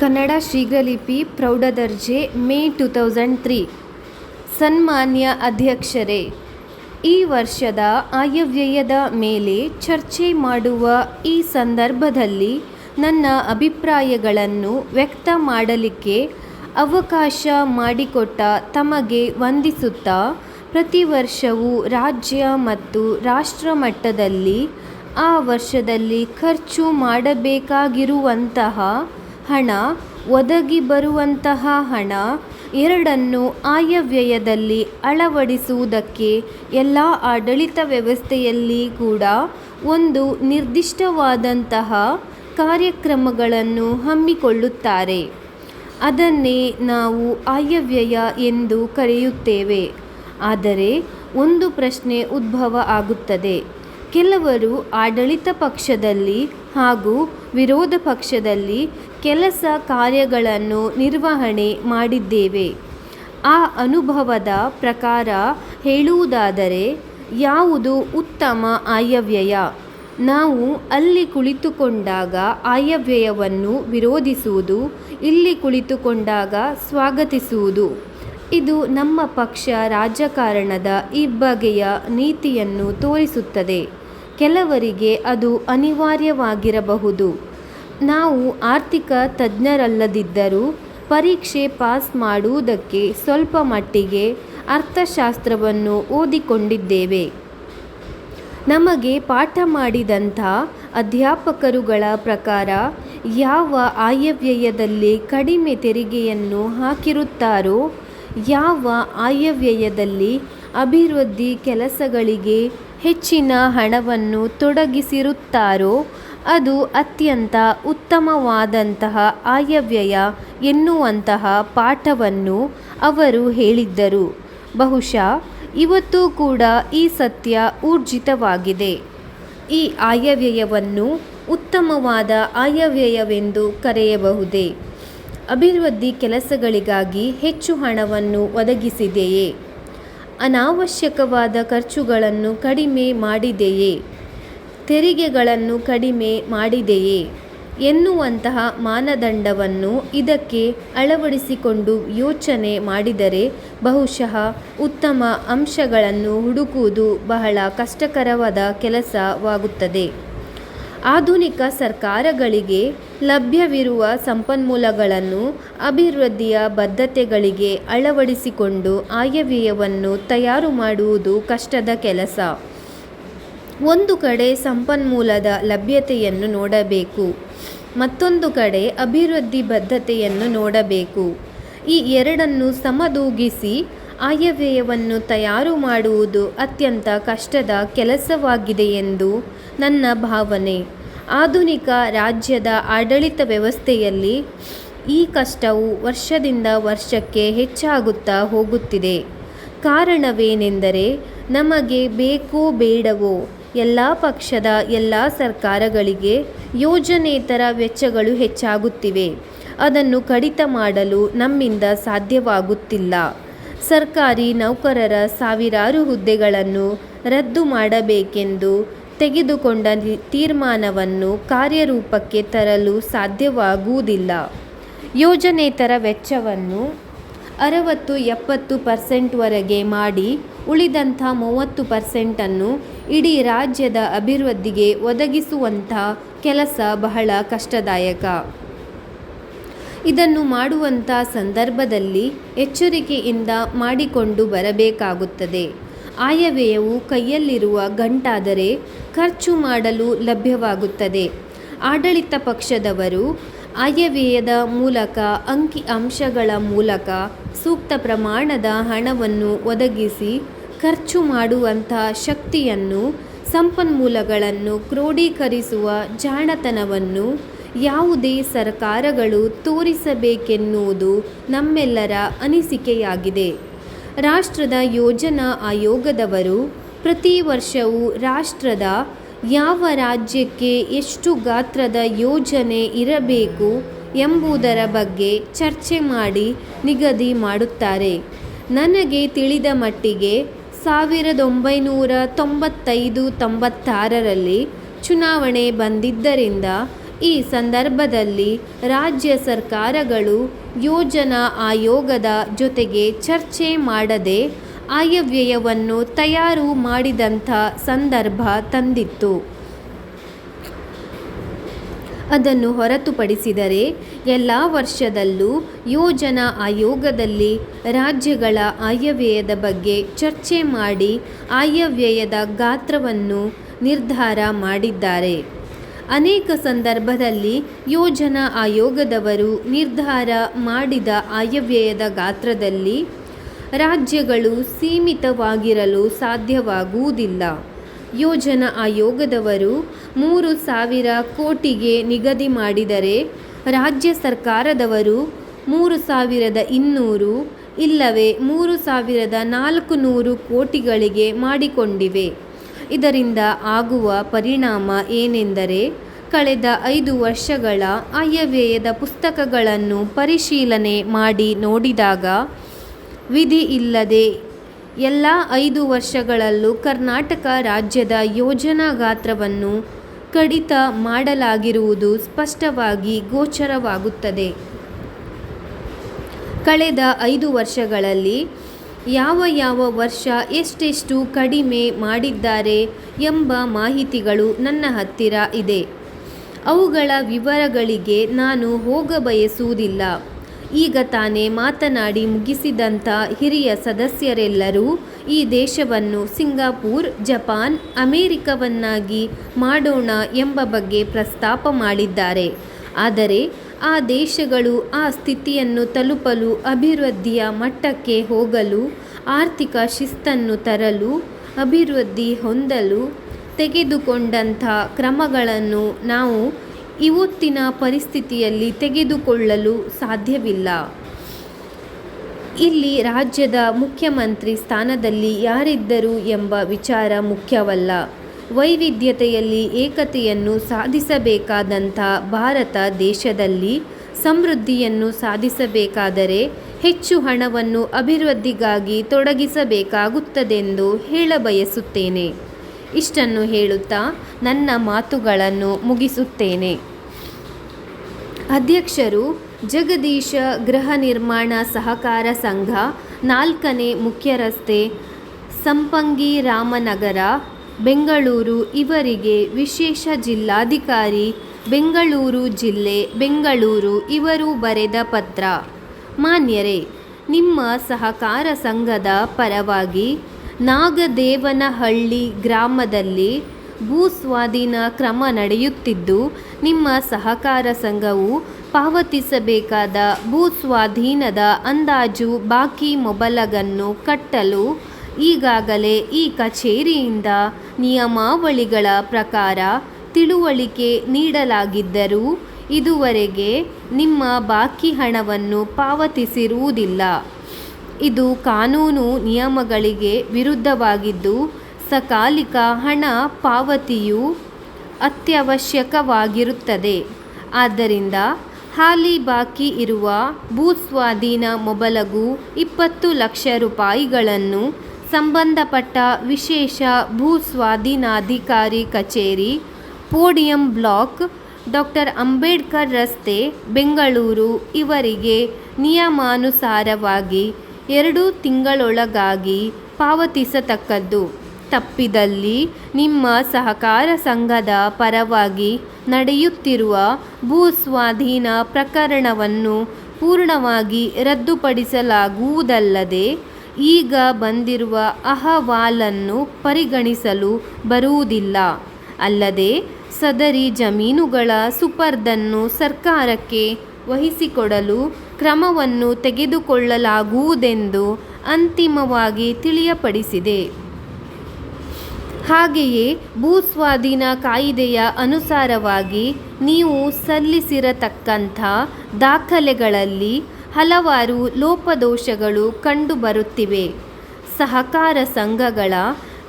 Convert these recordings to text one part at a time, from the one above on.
ಕನ್ನಡ ಶೀಘ್ರಲಿಪಿ ಪ್ರೌಢದರ್ಜೆ May two thousand three. ಸನ್ಮಾನ್ಯ ಅಧ್ಯಕ್ಷರೇ, ಈ ವರ್ಷದ ಆಯವ್ಯಯದ ಮೇಲೆ ಚರ್ಚೆ ಮಾಡುವ ಈ ಸಂದರ್ಭದಲ್ಲಿ ನನ್ನ ಅಭಿಪ್ರಾಯಗಳನ್ನು ವ್ಯಕ್ತ ಮಾಡಲಿಕ್ಕೆ ಅವಕಾಶ ಮಾಡಿಕೊಟ್ಟ ತಮಗೆ ವಂದಿಸುತ್ತಾ, ಪ್ರತಿ ವರ್ಷವೂ ರಾಜ್ಯ ಮತ್ತು ರಾಷ್ಟ್ರ ಮಟ್ಟದಲ್ಲಿ ಆ ವರ್ಷದಲ್ಲಿ ಖರ್ಚು ಮಾಡಬೇಕಾಗಿರುವಂತಹ ಹಣ ಒದಗಿ ಬರುವಂತಹ ಹಣ ಎರಡನ್ನು ಆಯವ್ಯಯದಲ್ಲಿ ಅಳವಡಿಸುವುದಕ್ಕೆ ಎಲ್ಲ ಆಡಳಿತ ವ್ಯವಸ್ಥೆಯಲ್ಲಿ ಕೂಡ ಒಂದು ನಿರ್ದಿಷ್ಟವಾದಂತಹ ಕಾರ್ಯಕ್ರಮಗಳನ್ನು ಹಮ್ಮಿಕೊಳ್ಳುತ್ತಾರೆ. ಅದನ್ನೇ ನಾವು ಆಯವ್ಯಯ ಎಂದು ಕರೆಯುತ್ತೇವೆ. ಆದರೆ ಒಂದು ಪ್ರಶ್ನೆ ಉದ್ಭವ ಆಗುತ್ತದೆ. ಕೆಲವರು ಆಡಳಿತ ಪಕ್ಷದಲ್ಲಿ ಹಾಗೂ ವಿರೋಧ ಪಕ್ಷದಲ್ಲಿ ಕೆಲಸ ಕಾರ್ಯಗಳನ್ನು ನಿರ್ವಹಣೆ ಮಾಡಿದ್ದೇವೆ. ಆ ಅನುಭವದ ಪ್ರಕಾರ ಹೇಳುವುದಾದರೆ, ಯಾವುದು ಉತ್ತಮ ಆಯವ್ಯಯ? ನಾವು ಅಲ್ಲಿ ಕುಳಿತುಕೊಂಡಾಗ ಆಯವ್ಯಯವನ್ನು ವಿರೋಧಿಸುವುದು, ಇಲ್ಲಿ ಕುಳಿತುಕೊಂಡಾಗ ಸ್ವಾಗತಿಸುವುದು. ಇದು ನಮ್ಮ ಪಕ್ಷ ರಾಜಕಾರಣದ ಇಬ್ಬಗೆಯ ನೀತಿಯನ್ನು ತೋರಿಸುತ್ತದೆ. ಕೆಲವರಿಗೆ ಅದು ಅನಿವಾರ್ಯವಾಗಿರಬಹುದು. ನಾವು ಆರ್ಥಿಕ ತಜ್ಞರಲ್ಲದಿದ್ದರೂ ಪರೀಕ್ಷೆ ಪಾಸ್ ಮಾಡುವುದಕ್ಕೆ ಸ್ವಲ್ಪ ಮಟ್ಟಿಗೆ ಅರ್ಥಶಾಸ್ತ್ರವನ್ನು ಓದಿಕೊಂಡಿದ್ದೇವೆ. ನಮಗೆ ಪಾಠ ಮಾಡಿದಂಥ ಅಧ್ಯಾಪಕರುಗಳ ಪ್ರಕಾರ ಯಾವ ಆಯವ್ಯಯದಲ್ಲಿ ಕಡಿಮೆ ತೆರಿಗೆಯನ್ನು ಹಾಕಿರುತ್ತಾರೋ, ಯಾವ ಆಯವ್ಯಯದಲ್ಲಿ ಅಭಿವೃದ್ಧಿ ಕೆಲಸಗಳಿಗೆ ಹೆಚ್ಚಿನ ಹಣವನ್ನು ತೊಡಗಿಸಿರುತ್ತಾರೋ ಅದು ಅತ್ಯಂತ ಉತ್ತಮವಾದಂತಹ ಆಯವ್ಯಯ ಎನ್ನುವಂತಹ ಪಾಠವನ್ನು ಅವರು ಹೇಳಿದ್ದರು. ಬಹುಶಃ ಇವತ್ತು ಕೂಡ ಈ ಸತ್ಯ ಊರ್ಜಿತವಾಗಿದೆ. ಈ ಆಯವ್ಯಯವನ್ನು ಉತ್ತಮವಾದ ಆಯವ್ಯಯವೆಂದು ಕರೆಯಬಹುದೇ? ಅಭಿವೃದ್ಧಿ ಕೆಲಸಗಳಿಗಾಗಿ ಹೆಚ್ಚು ಹಣವನ್ನು ಒದಗಿಸಿದೆಯೇ? ಅನಾವಶ್ಯಕವಾದ ಖರ್ಚುಗಳನ್ನು ಕಡಿಮೆ ಮಾಡಿದೆಯೇ? ತೆರಿಗೆಗಳನ್ನು ಕಡಿಮೆ ಮಾಡಿದೆಯೇ ಎನ್ನುವಂತಹ ಮಾನದಂಡವನ್ನು ಇದಕ್ಕೆ ಅಳವಡಿಸಿಕೊಂಡು ಯೋಚನೆ ಮಾಡಿದರೆ ಬಹುಶಃ ಉತ್ತಮ ಅಂಶಗಳನ್ನು ಹುಡುಕುವುದು ಬಹಳ ಕಷ್ಟಕರವಾದ ಕೆಲಸವಾಗುತ್ತದೆ. ಆಧುನಿಕ ಸರ್ಕಾರಗಳಿಗೆ ಲಭ್ಯವಿರುವ ಸಂಪನ್ಮೂಲಗಳನ್ನು ಅಭಿವೃದ್ಧಿಯ ಬದ್ಧತೆಗಳಿಗೆ ಅಳವಡಿಸಿಕೊಂಡು ಆಯವ್ಯಯವನ್ನು ತಯಾರು ಮಾಡುವುದು ಕಷ್ಟದ ಕೆಲಸ. ಒಂದು ಕಡೆ ಸಂಪನ್ಮೂಲದ ಲಭ್ಯತೆಯನ್ನು ನೋಡಬೇಕು, ಮತ್ತೊಂದು ಕಡೆ ಅಭಿವೃದ್ಧಿ ಬದ್ಧತೆಯನ್ನು ನೋಡಬೇಕು. ಈ ಎರಡನ್ನು ಸಮದೂಗಿಸಿ ಆಯವ್ಯಯವನ್ನು ತಯಾರು ಮಾಡುವುದು ಅತ್ಯಂತ ಕಷ್ಟದ ಕೆಲಸವಾಗಿದೆ ಎಂದು ನನ್ನ ಭಾವನೆ. ಆಧುನಿಕ ರಾಜ್ಯದ ಆಡಳಿತ ವ್ಯವಸ್ಥೆಯಲ್ಲಿ ಈ ಕಷ್ಟವು ವರ್ಷದಿಂದ ವರ್ಷಕ್ಕೆ ಹೆಚ್ಚಾಗುತ್ತಾ ಹೋಗುತ್ತಿದೆ. ಕಾರಣವೇನೆಂದರೆ, ನಮಗೆ ಬೇಕೋ ಬೇಡವೋ ಎಲ್ಲ ಪಕ್ಷದ ಎಲ್ಲ ಸರ್ಕಾರಗಳಿಗೆ ಯೋಜನೇತರ ವೆಚ್ಚಗಳು ಹೆಚ್ಚಾಗುತ್ತಿವೆ. ಅದನ್ನು ಕಡಿತ ಮಾಡಲು ನಮ್ಮಿಂದ ಸಾಧ್ಯವಾಗುತ್ತಿಲ್ಲ. ಸರ್ಕಾರಿ ನೌಕರರ ಸಾವಿರಾರು ಹುದ್ದೆಗಳನ್ನು ರದ್ದು ಮಾಡಬೇಕೆಂದು ತೆಗೆದುಕೊಂಡ ತೀರ್ಮಾನವನ್ನು ಕಾರ್ಯರೂಪಕ್ಕೆ ತರಲು ಸಾಧ್ಯವಾಗುವುದಿಲ್ಲ. ಯೋಜನೇತರ ವೆಚ್ಚವನ್ನು ಅರವತ್ತು ಎಪ್ಪತ್ತು ಪರ್ಸೆಂಟ್ವರೆಗೆ ಮಾಡಿ ಉಳಿದಂಥ ಮೂವತ್ತು ಪರ್ಸೆಂಟನ್ನು ಇಡೀ ರಾಜ್ಯದ ಅಭಿವೃದ್ಧಿಗೆ ಒದಗಿಸುವಂಥ ಕೆಲಸ ಬಹಳ ಕಷ್ಟದಾಯಕ. ಇದನ್ನು ಮಾಡುವಂಥ ಸಂದರ್ಭದಲ್ಲಿ ಎಚ್ಚರಿಕೆಯಿಂದ ಮಾಡಿಕೊಂಡು ಬರಬೇಕಾಗುತ್ತದೆ. ಆಯವ್ಯಯವು ಕೈಯಲ್ಲಿರುವ ಗಂಟಾದರೆ ಖರ್ಚು ಮಾಡಲು ಲಭ್ಯವಾಗುತ್ತದೆ. ಆಡಳಿತ ಪಕ್ಷದವರು ಆಯವ್ಯಯದ ಮೂಲಕ ಅಂಕಿ ಅಂಶಗಳ ಮೂಲಕ ಸೂಕ್ತ ಪ್ರಮಾಣದ ಹಣವನ್ನು ಒದಗಿಸಿ ಖರ್ಚು ಮಾಡುವಂಥ ಶಕ್ತಿಯನ್ನು, ಸಂಪನ್ಮೂಲಗಳನ್ನು ಕ್ರೋಢೀಕರಿಸುವ ಜಾಣತನವನ್ನು ಯಾವುದೇ ಸರ್ಕಾರಗಳು ತೋರಿಸಬೇಕೆನ್ನುವುದು ನಮ್ಮೆಲ್ಲರ ಅನಿಸಿಕೆಯಾಗಿದೆ. ರಾಷ್ಟ್ರದ ಯೋಜನಾ ಆಯೋಗದವರು ಪ್ರತಿ ವರ್ಷವೂ ರಾಷ್ಟ್ರದ ಯಾವ ರಾಜ್ಯಕ್ಕೆ ಎಷ್ಟು ಗಾತ್ರದ ಯೋಜನೆ ಇರಬೇಕು ಎಂಬುದರ ಬಗ್ಗೆ ಚರ್ಚೆ ಮಾಡಿ ನಿಗದಿ ಮಾಡುತ್ತಾರೆ. ನನಗೆ ತಿಳಿದ ಮಟ್ಟಿಗೆ ಸಾವಿರದ ಒಂಬೈನೂರ ತೊಂಬತ್ತೈದು ತೊಂಬತ್ತಾರರಲ್ಲಿ ಚುನಾವಣೆ ಬಂದಿದ್ದರಿಂದ ಈ ಸಂದರ್ಭದಲ್ಲಿ ರಾಜ್ಯ ಸರ್ಕಾರಗಳು ಯೋಜನಾ ಆಯೋಗದ ಜೊತೆಗೆ ಚರ್ಚೆ ಮಾಡದೆ ಆಯವ್ಯಯವನ್ನು ತಯಾರು ಮಾಡಿದಂಥ ಸಂದರ್ಭ ತಂದಿತ್ತು. ಅದನ್ನು ಹೊರತುಪಡಿಸಿದರೆ ಎಲ್ಲ ವರ್ಷದಲ್ಲೂ ಯೋಜನಾ ಆಯೋಗದಲ್ಲಿ ರಾಜ್ಯಗಳ ಆಯವ್ಯಯದ ಬಗ್ಗೆ ಚರ್ಚೆ ಮಾಡಿ ಆಯವ್ಯಯದ ಗಾತ್ರವನ್ನು ನಿರ್ಧಾರ ಮಾಡಿದ್ದಾರೆ. ಅನೇಕ ಸಂದರ್ಭದಲ್ಲಿ ಯೋಜನಾ ಆಯೋಗದವರು ನಿರ್ಧಾರ ಮಾಡಿದ ಆಯವ್ಯಯದ ಗಾತ್ರದಲ್ಲಿ ರಾಜ್ಯಗಳು ಸೀಮಿತವಾಗಿರಲು ಸಾಧ್ಯವಾಗುವುದಿಲ್ಲ. ಯೋಜನಾ ಆಯೋಗದವರು ಮೂರು ಸಾವಿರ ಕೋಟಿಗೆ ನಿಗದಿ ಮಾಡಿದರೆ ರಾಜ್ಯ ಸರ್ಕಾರದವರು ಮೂರು ಸಾವಿರದ ಇನ್ನೂರು ಇಲ್ಲವೇ ಮೂರು ಸಾವಿರದ ನಾಲ್ಕು ನೂರು ಕೋಟಿಗಳಿಗೆ ಮಾಡಿಕೊಂಡಿವೆ. ಇದರಿಂದ ಆಗುವ ಪರಿಣಾಮ ಏನೆಂದರೆ ಕಳೆದ ಐದು ವರ್ಷಗಳ ಆಯವ್ಯಯದ ಪುಸ್ತಕಗಳನ್ನು ಪರಿಶೀಲನೆ ಮಾಡಿ ನೋಡಿದಾಗ ವಿಧಿ ಇಲ್ಲದೆ ಎಲ್ಲ ಐದು ವರ್ಷಗಳಲ್ಲೂ ಕರ್ನಾಟಕ ರಾಜ್ಯದ ಯೋಜನಾ ಗಾತ್ರವನ್ನು ಕಡಿತ ಮಾಡಲಾಗಿರುವುದು ಸ್ಪಷ್ಟವಾಗಿ ಗೋಚರವಾಗುತ್ತದೆ. ಕಳೆದ ಐದು ವರ್ಷಗಳಲ್ಲಿ ಯಾವ ಯಾವ ವರ್ಷ ಎಷ್ಟೆಷ್ಟು ಕಡಿಮೆ ಮಾಡಿದ್ದಾರೆ ಎಂಬ ಮಾಹಿತಿಗಳು ನನ್ನ ಹತ್ತಿರ ಇದೆ. ಅವುಗಳ ವಿವರಗಳಿಗೆ ನಾನು ಹೋಗಬಯಸುವುದಿಲ್ಲ. ಈಗ ತಾನೇ ಮಾತನಾಡಿ ಮುಗಿಸಿದಂಥ ಹಿರಿಯ ಸದಸ್ಯರೆಲ್ಲರೂ ಈ ದೇಶವನ್ನು ಸಿಂಗಾಪುರ್, ಜಪಾನ್, ಅಮೇರಿಕವನ್ನಾಗಿ ಮಾಡೋಣ ಎಂಬ ಬಗ್ಗೆ ಪ್ರಸ್ತಾಪ ಮಾಡಿದ್ದಾರೆ. ಆದರೆ ಆ ದೇಶಗಳು ಆ ಸ್ಥಿತಿಯನ್ನು ತಲುಪಲು ಅಭಿವೃದ್ಧಿಯ ಮಟ್ಟಕ್ಕೆ ಹೋಗಲು, ಆರ್ಥಿಕ ಶಿಸ್ತನ್ನು ತರಲು, ಅಭಿವೃದ್ಧಿ ಹೊಂದಲು ತೆಗೆದುಕೊಂಡಂಥ ಕ್ರಮಗಳನ್ನು ನಾವು ಇವತ್ತಿನ ಪರಿಸ್ಥಿತಿಯಲ್ಲಿ ತೆಗೆದುಕೊಳ್ಳಲು ಸಾಧ್ಯವಿಲ್ಲ. ಇಲ್ಲಿ ರಾಜ್ಯದ ಮುಖ್ಯಮಂತ್ರಿ ಸ್ಥಾನದಲ್ಲಿ ಯಾರಿದ್ದರು ಎಂಬ ವಿಚಾರ ಮುಖ್ಯವಲ್ಲ. ವೈವಿಧ್ಯತೆಯಲ್ಲಿ ಏಕತೆಯನ್ನು ಸಾಧಿಸಬೇಕಾದಂಥ ಭಾರತ ದೇಶದಲ್ಲಿ ಸಮೃದ್ಧಿಯನ್ನು ಸಾಧಿಸಬೇಕಾದರೆ ಹೆಚ್ಚು ಹಣವನ್ನು ಅಭಿವೃದ್ಧಿಗಾಗಿ ತೊಡಗಿಸಬೇಕಾಗುತ್ತದೆಂದು ಹೇಳಬಯಸುತ್ತೇನೆ ಇಷ್ಟನ್ನು ಹೇಳುತ್ತಾ ನನ್ನ ಮಾತುಗಳನ್ನು ಮುಗಿಸುತ್ತೇನೆ. ಅಧ್ಯಕ್ಷರು, ಜಗದೀಶ ಗೃಹ ನಿರ್ಮಾಣ ಸಹಕಾರ ಸಂಘ, ನಾಲ್ಕನೇ ಮುಖ್ಯ ರಸ್ತೆ ಸಂಪಂಗಿ ರಾಮನಗರ, ಬೆಂಗಳೂರು, ಇವರಿಗೆ ವಿಶೇಷ ಜಿಲ್ಲಾಧಿಕಾರಿ, ಬೆಂಗಳೂರು ಜಿಲ್ಲೆ, ಬೆಂಗಳೂರು ಇವರು ಬರೆದ ಪತ್ರ. ಮಾನ್ಯರೇ, ನಿಮ್ಮ ಸಹಕಾರ ಸಂಘದ ಪರವಾಗಿ ನಾಗದೇವನಹಳ್ಳಿ ಗ್ರಾಮದಲ್ಲಿ ಭೂಸ್ವಾಧೀನ ಕ್ರಮ ನಡೆಯುತ್ತಿದ್ದು, ನಿಮ್ಮ ಸಹಕಾರ ಸಂಘವು ಪಾವತಿಸಬೇಕಾದ ಭೂಸ್ವಾಧೀನದ ಅಂದಾಜು ಬಾಕಿ ಮೊಬಲಗನ್ನು ಕಟ್ಟಲು ಈಗಾಗಲೇ ಈ ಕಚೇರಿಯಿಂದ ನಿಯಮಾವಳಿಗಳ ಪ್ರಕಾರ ತಿಳುವಳಿಕೆ ನೀಡಲಾಗಿದ್ದರೂ ಇದುವರೆಗೆ ನಿಮ್ಮ ಬಾಕಿ ಹಣವನ್ನು ಪಾವತಿಸಿರುವುದಿಲ್ಲ. ಇದು ಕಾನೂನು ನಿಯಮಗಳಿಗೆ ವಿರುದ್ಧವಾಗಿದ್ದು, ಸಕಾಲಿಕ ಹಣ ಪಾವತಿಯು ಅತ್ಯವಶ್ಯಕವಾಗಿರುತ್ತದೆ. ಆದ್ದರಿಂದ ಹಾಲಿ ಬಾಕಿ ಇರುವ ಭೂಸ್ವಾಧೀನ ಮೊಬಲಗು ಇಪ್ಪತ್ತು ಲಕ್ಷ ರೂಪಾಯಿಗಳನ್ನು ಸಂಬಂಧಪಟ್ಟ ವಿಶೇಷ ಭೂಸ್ವಾಧೀನಾಧಿಕಾರಿ ಕಚೇರಿ, ಪೋಡಿಯಂ ಬ್ಲಾಕ್, ಡಾಕ್ಟರ್ ಅಂಬೇಡ್ಕರ್ ರಸ್ತೆ, ಬೆಂಗಳೂರು ಇವರಿಗೆ ನಿಯಮಾನುಸಾರವಾಗಿ ಎರಡು ತಿಂಗಳೊಳಗಾಗಿ ಪಾವತಿಸತಕ್ಕದ್ದು. ತಪ್ಪಿದಲ್ಲಿ ನಿಮ್ಮ ಸಹಕಾರ ಸಂಘದ ಪರವಾಗಿ ನಡೆಯುತ್ತಿರುವ ಭೂಸ್ವಾಧೀನ ಪ್ರಕರಣವನ್ನು ಪೂರ್ಣವಾಗಿ ರದ್ದುಪಡಿಸಲಾಗುವುದಲ್ಲದೆ, ಈಗ ಬಂದಿರುವ ಅಹವಾಲನ್ನು ಪರಿಗಣಿಸಲು ಬರುವುದಿಲ್ಲ. ಅಲ್ಲದೆ, ಸದರಿ ಜಮೀನುಗಳ ಸುಪರ್ದನ್ನು ಸರ್ಕಾರಕ್ಕೆ ವಹಿಸಿಕೊಡಲು ಕ್ರಮವನ್ನು ತೆಗೆದುಕೊಳ್ಳಲಾಗುವುದೆಂದು ಅಂತಿಮವಾಗಿ ತಿಳಿಯಪಡಿಸಿದೆ. ಹಾಗೆಯೇ ಭೂಸ್ವಾಧೀನ ಕಾಯಿದೆಯ ಅನುಸಾರವಾಗಿ ನೀವು ಸಲ್ಲಿಸಿರತಕ್ಕಂಥ ದಾಖಲೆಗಳಲ್ಲಿ ಹಲವಾರು ಲೋಪದೋಷಗಳು ಕಂಡುಬರುತ್ತಿವೆ. ಸಹಕಾರ ಸಂಘಗಳ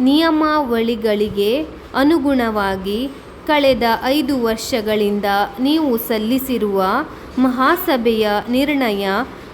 ನಿಯಮಾವಳಿಗಳಿಗೆ ಅನುಗುಣವಾಗಿ ಕಳೆದ ಐದು ವರ್ಷಗಳಿಂದ ನೀವು ಸಲ್ಲಿಸಿರುವ ಮಹಾಸಭೆಯ ನಿರ್ಣಯ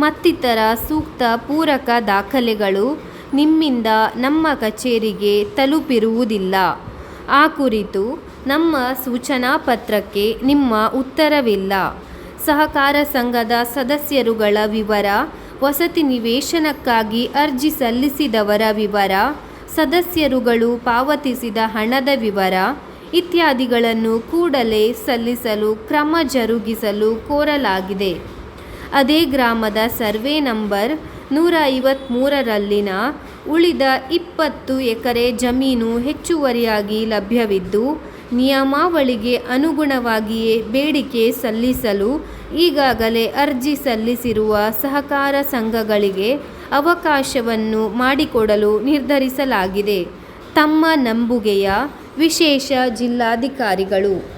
ಮತ್ತಿತರ ಸೂಕ್ತ ಪೂರಕ ದಾಖಲೆಗಳು ನಿಮ್ಮಿಂದ ನಮ್ಮ ಕಚೇರಿಗೆ ತಲುಪಿರುವುದಿಲ್ಲ. ಆ ಕುರಿತು ನಮ್ಮ ಸೂಚನಾ ಪತ್ರಕ್ಕೆ ನಿಮ್ಮ ಉತ್ತರವಿಲ್ಲ. ಸಹಕಾರ ಸಂಘದ ಸದಸ್ಯರುಗಳ ವಿವರ, ವಸತಿ ನಿವೇಶನಕ್ಕಾಗಿ ಅರ್ಜಿ ಸಲ್ಲಿಸಿದವರ ವಿವರ, ಸದಸ್ಯರುಗಳು ಪಾವತಿಸಿದ ಹಣದ ವಿವರ ಇತ್ಯಾದಿಗಳನ್ನು ಕೂಡಲೇ ಸಲ್ಲಿಸಲು ಕ್ರಮ ಜರುಗಿಸಲು ಕೋರಲಾಗಿದೆ. ಅದೇ ಗ್ರಾಮದ ಸರ್ವೆ ನಂಬರ್ ನೂರ ಐವತ್ತ್ಮೂರರಲ್ಲಿನ ಉಳಿದ ಇಪ್ಪತ್ತು ಎಕರೆ ಜಮೀನು ಹೆಚ್ಚುವರಿಯಾಗಿ ಲಭ್ಯವಿದ್ದು, ನಿಯಮಾವಳಿಗೆ ಅನುಗುಣವಾಗಿಯೇ ಬೇಡಿಕೆ ಸಲ್ಲಿಸಲು ಈಗಾಗಲೇ ಅರ್ಜಿ ಸಲ್ಲಿಸಿರುವ ಸಹಕಾರ ಸಂಘಗಳಿಗೆ ಅವಕಾಶವನ್ನು ಮಾಡಿಕೊಡಲು ನಿರ್ಧರಿಸಲಾಗಿದೆ. ತಮ್ಮ ನಂಬುಗೆಯ ವಿಶೇಷ ಜಿಲ್ಲಾಧಿಕಾರಿಗಳು.